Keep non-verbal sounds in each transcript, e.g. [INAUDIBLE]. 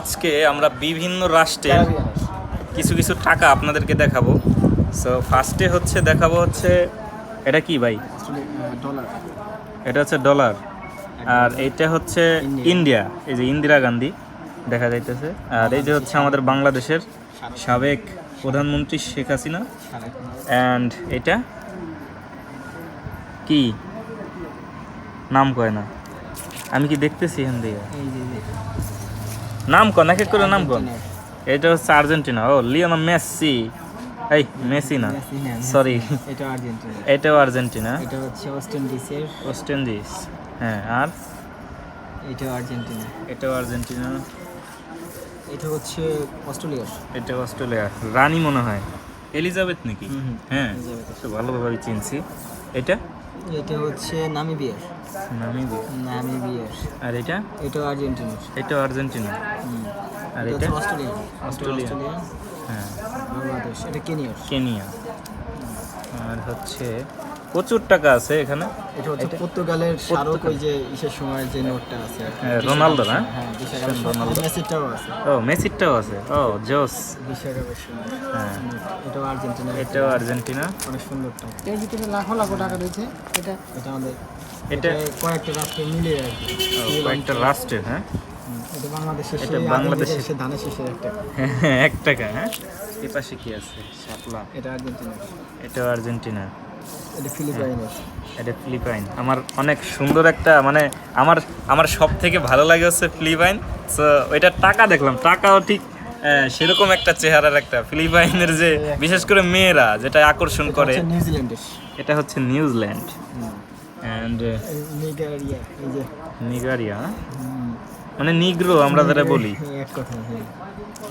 আজকে আমরা বিভিন্ন রাষ্ট্রের কিছু কিছু টাকা আপনাদেরকে দেখাবো। সো ফার্স্টে হচ্ছে দেখাবো হচ্ছে এটা কি ভাই? ডলার এটা হচ্ছে ডলার আর এইটা হচ্ছে ইন্ডিয়া। এই যে ইন্দিরা গান্ধী দেখা যাইতেছে। আর এই যে হচ্ছে আমাদের বাংলাদেশের সাবেক প্রধানমন্ত্রী শেখ হাসিনা। অ্যান্ড এটা কি? নাম কয় না? আমি কি দেখতেছি এখান থেকে? যে। নাম কন এক এক করে নাম কন এটা হচ্ছে আর্জেন্টিনা। ও লিওনা মেসি। এই মেসি না। Messi sorry. এটা আর্জেন্টিনা। এটাও আর্জেন্টিনা। এটা হচ্ছে ওয়েস্ট ইন্ডিজের ওয়েস্ট ইন্ডিজ হ্যাঁ আর? এটাও আর্জেন্টিনা। এটাও আর্জেন্টিনা। এটা হচ্ছে অস্ট্রেলিয়ার। এটা অস্ট্রেলিয়া। রানী মনে হয়। এলিজাবেথ নাকি? হ্যাঁ। ভালোভাবে চিনছি। এটা? এটা হচ্ছে নামিবিয়ার। নামিবিয়া নামিবিয়ার আর এটা? এটা আর্জেন্টিনা। এটা আর্জেন্টিনা। আর এটা অস্ট্রেলিয়া। অস্ট্রেলিয়া। হ্যাঁ। বাংলাদেশ। এটা কেনিয়া কেনিয়া। আর হচ্ছে প্রচুর টাকা আছে এখানে। এটা হচ্ছে পর্তুগালের স্মারক ওই যে ইসের সময় যে নোটটা আছে হ্যাঁ, রোনালদো না? হ্যাঁ রোনালদো। মেসিটাও আছে। ও মেসিরটাও আছে। ও জোস। হ্যাঁ। এটাও আর্জেন্টিনা। এটাও আর্জেন্টিনা। অনেক সুন্দর টাকা। এর ভিতরে লাখো লাখো টাকা রয়েছে এটা এটা আমাদের এটা- এটা কয়েকটা রাষ্ট্র মিলে আর কি। কয়েকটা রাষ্ট্রের হ্যাঁ? এটা বাংলাদেশের এটা বাংলাদেশের- আর্জেন্টিনার সেই ধানের শীষের একটা এক টাকা হ্যাঁ? এ পাশে কি আছে? শাপলা এটা আর্জেন্টিনা। এটাও আর্জেন্টিনা। এটা ফিলিপাইনের। এটা ফিলিপাইন। আমার অনেক সুন্দর একটা মানে আমার আমার সব থেকে ভালো লাগে হচ্ছে ফিলিপাইন। সো ওইটা টাকা দেখলাম। টাকাও ঠিক সেরকম একটা চেহারার একটা ফিলিপাইনের যে বিশেষ করে মেয়েরা যেটা আকর্ষণ করে। নিউজিল্যান্ডের। এটা হচ্ছে নিউজিল্যান্ড। অ্যান্ড নিগারিয়া নিগারিয়া? মানে নিগ্রো আমরা যারা বলি। কথা হ্যাঁ।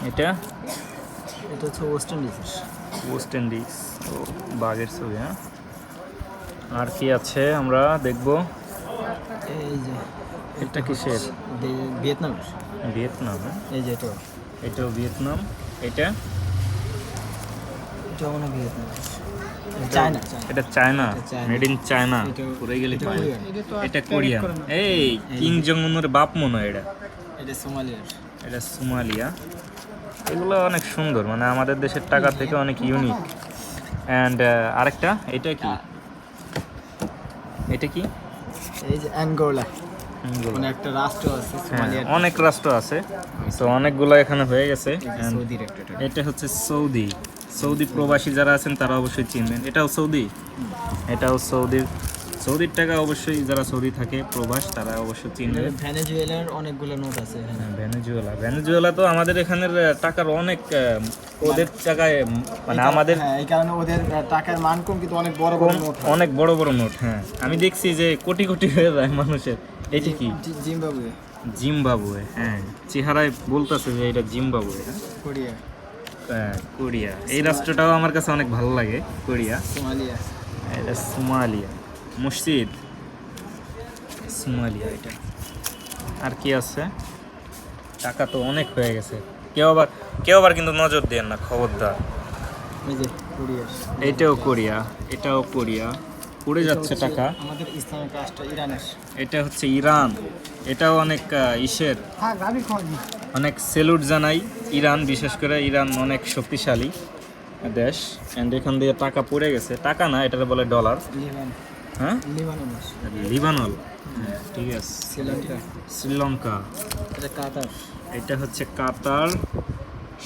এটা? এটা হচ্ছে ওয়েস্ট ইন্ডিজের। West Indies. ও বাঘের ছবি হ্যাঁ? আর কি আছে আমরা দেখব। এই যে এটা কিসের? দে- ভিয়েতনামের ভিয়েতনাম হ্যাঁ? এই যে এটা এটাও ভিয়েতনাম এটা? এটা মনে ভিয়েতনাম। চায়না এটা China China. Made in China. এটা- পুরে গেলে এটা কোরিয়ান। এই কিং জং বাপ মনে হয় এটা। এটা সোমালিয়ার। এটা সোমালিয়া। এগুলো অনেক সুন্দর মানে আমাদের দেশের টাকা থেকে অনেক ইউনিক অ্যান্ড আরেকটা এটা কি? এটা কি? এই যে অ্যাঙ্গোলা। মানে একটা রাষ্ট্র আছে হ্যাঁ, অনেক রাষ্ট্র আছে। তো অনেকগুলো এখানে হয়ে গেছে। এটা হচ্ছে সৌদি। সৌদি প্রবাসী যারা আছেন তারা অবশ্যই চিনবেন। এটাও সৌদি? এটাও সৌদির সৌদির টাকা অবশ্যই যারা সৌদি থাকে প্রবাস তারা অবশ্যই চিনবে এটা ভেনেজুয়েলার অনেকগুলো নোট আছে এখানে। হ্যাঁ, ভেনেজুয়েলা। ভেনেজুয়েলা তো আমাদের এখানের টাকার অনেক ওদের টাকায় মানে আমাদের হ্যাঁ এই কারণে ওদের টাকার মান কম কিন্তু অনেক বড় বড় নোট অনেক বড় বড় নোট হ্যাঁ। আমি দেখছি যে কোটি কোটি হয়ে যায় মানুষের। এটা কি? জিম্বাবুয়ে। জিম্বাবুয়ে হ্যাঁ। চেহারায় বলতেছে যে এটা জিম্বাবুয়ে হ্যাঁ? কোরিয়া। হ্যাঁ, কোরিয়া। এই রাষ্ট্রটাও আমার কাছে অনেক ভালো লাগে কোরিয়া। সোমালিয়া। এটা সোমালিয়া। মসজিদ। সোমালিয়া এটা। আর কি আছে? টাকা তো অনেক হয়ে গেছে। কেউ আবার কেউ আবার কিন্তু নজর দেন না খবরদার। এটাও কোরিয়া এটাও কোরিয়া। পড়ে যাচ্ছে টাকা। আমাদের ইসলামিক রাষ্ট্র ইরানের। এটা হচ্ছে ইরান। এটাও অনেক ইসের। হ্যাঁ অনেক সেলুট জানাই ইরান বিশেষ করে ইরান অনেক শক্তিশালী দেশ। অ্যান্ড এখান দিয়ে টাকা পড়ে গেছে। টাকা না এটাকে বলে ডলার হ্যাঁ? লিবানল। হ্যাঁ, ঠিক আছে। শ্রীলঙ্কা। শ্রীলঙ্কা। এটা কাতার। এটা হচ্ছে কাতার।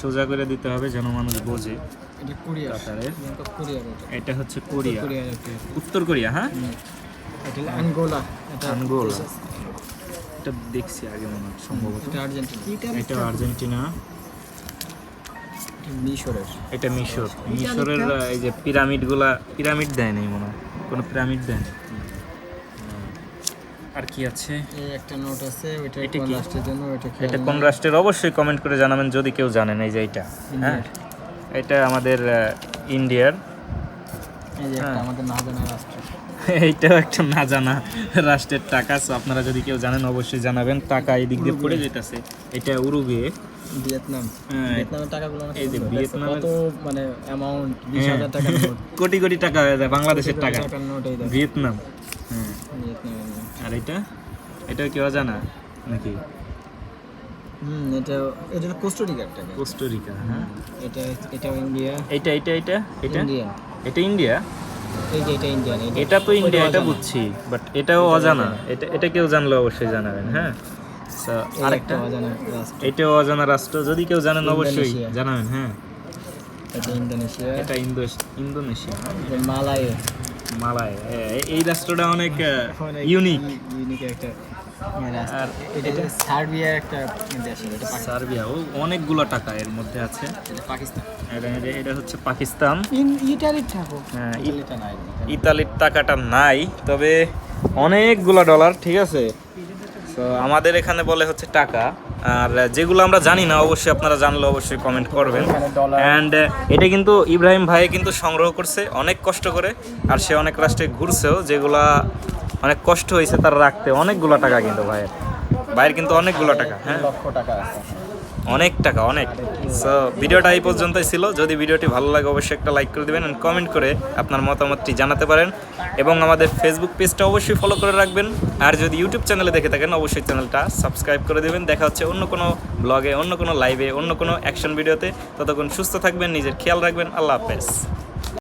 সোজা করে দিতে হবে যেন মানুষ বোঝে। এটা কোরিয়া। কাতারের। হচ্ছে কোরিয়া। উত্তর কোরিয়া হ্যাঁ? এটা হলো আঙ্গোলা। এটা আঙ্গোলা। এটা দেখছি আগে মনে হয় সম্ভবত। এটা আর্জেন্টিনা। এটা আর্জেন্টিনা। মিশরের। এটা মিশর। মিশরের এই যে পিরামিডগুলা পিরামিড দেয় নাই মনে হয়। কোনো পিরামিড দেন আর কি আছে? এই একটা নোট আছে ওইটা এটা কোন রাষ্ট্রের জন্য ওইটা এটা কোন রাষ্ট্রের? অবশ্যই কমেন্ট করে জানাবেন যদি কেউ জানেন এই যে এটা হ্যাঁ? এটা। আমাদের ইন্ডিয়ার এই যে একটা হ্যাঁ। আমাদের না জানা রাষ্ট্র এইটাও একটা না জানা রাষ্ট্রের টাকা so আপনারা যদি কেউ জানেন অবশ্যই জানাবেন। টাকা এই দিক দিয়ে পড়ে যেতেছে। এটা উরুগুয়ে। ভিয়েতনাম। হ্যাঁ, ভিয়েতনামের টাকাগুলো এই যে সুন্দর। ভিয়েতনামের- কত মানে অ্যামাউন্ট হ্যাঁ। নোট। [LAUGHS] কোটি কোটি টাকা হয়ে যায় বাংলাদেশের টাকা। ভিয়েতনাম। হ্যাঁ আর এটা? এটাও কেউ জানা নাকি? হুম এটা এটা কোস্টোরিকার টাকা। কোস্টোরিকা হ্যাঁ। এটা এটাও ইন্ডিয়া। এটা এটা এটা? এটা? ইন্ডিয়ান এটা ইন্ডিয়া? এই যে এটা ইন্ডিয়ান এটা তো ইন্ডিয়া এটা বুঝছি বাট এটাও অজানা। এটা এটা কেউ জানলে অবশ্যই জানাবেন হ্যাঁ? আরেকটা। অজানা রাষ্ট্র। এটাও অজানা রাষ্ট্র। যদি কেউ জানেন অবশ্যই জানাবেন হ্যাঁ? এটা ইন্দোনেশিয়া। এটা ইন্দো ইন্দোনেশিয়া এটা মালায়। মালায় এই রাষ্ট্রটা অনেক ইউনিক ইউনিক একটা। আর এটা যে একটা দেশ এটা সার্বিয়া ও অনেকগুলো টাকা এর মধ্যে আছে। পাকিস্তান। এটা এটা- এটা হচ্ছে পাকিস্তান। ইটালির ঠাকুর হ্যাঁ, ইতালির টাকাটা নাই তবে অনেকগুলো ডলার ঠিক আছে? তো আমাদের এখানে বলে হচ্ছে টাকা। আর যেগুলো আমরা জানি না অবশ্যই আপনারা জানলে অবশ্যই কমেন্ট করবেন। অ্যান্ড এটা কিন্তু ইব্রাহিম ভাই কিন্তু সংগ্রহ করছে অনেক কষ্ট করে আর সে অনেক রাষ্ট্রে ঘুরছেও। যেগুলা অনেক কষ্ট হয়েছে তার রাখতে। অনেকগুলো টাকা কিন্তু ভাইয়ের। ভাইয়ের কিন্তু অনেকগুলো টাকা হ্যাঁ? লক্ষ টাকা আছে। অনেক টাকা অনেক। সো ভিডিওটা এই পর্যন্তই ছিল। যদি ভিডিওটি ভালো লাগে অবশ্যই একটা লাইক করে দেবেন কমেন্ট করে আপনার মতামতটি জানাতে পারেন। এবং আমাদের ফেসবুক পেজটা অবশ্যই ফলো করে রাখবেন। আর যদি ইউটিউব চ্যানেলে দেখে থাকেন অবশ্যই চ্যানেলটা সাবস্ক্রাইব করে দেবেন। দেখা হচ্ছে অন্য কোনো ব্লগে অন্য কোনো লাইভে অন্য কোনো অ্যাকশন ভিডিওতে ততক্ষণ সুস্থ থাকবেন নিজের খেয়াল রাখবেন। আল্লাহ হাফেজ।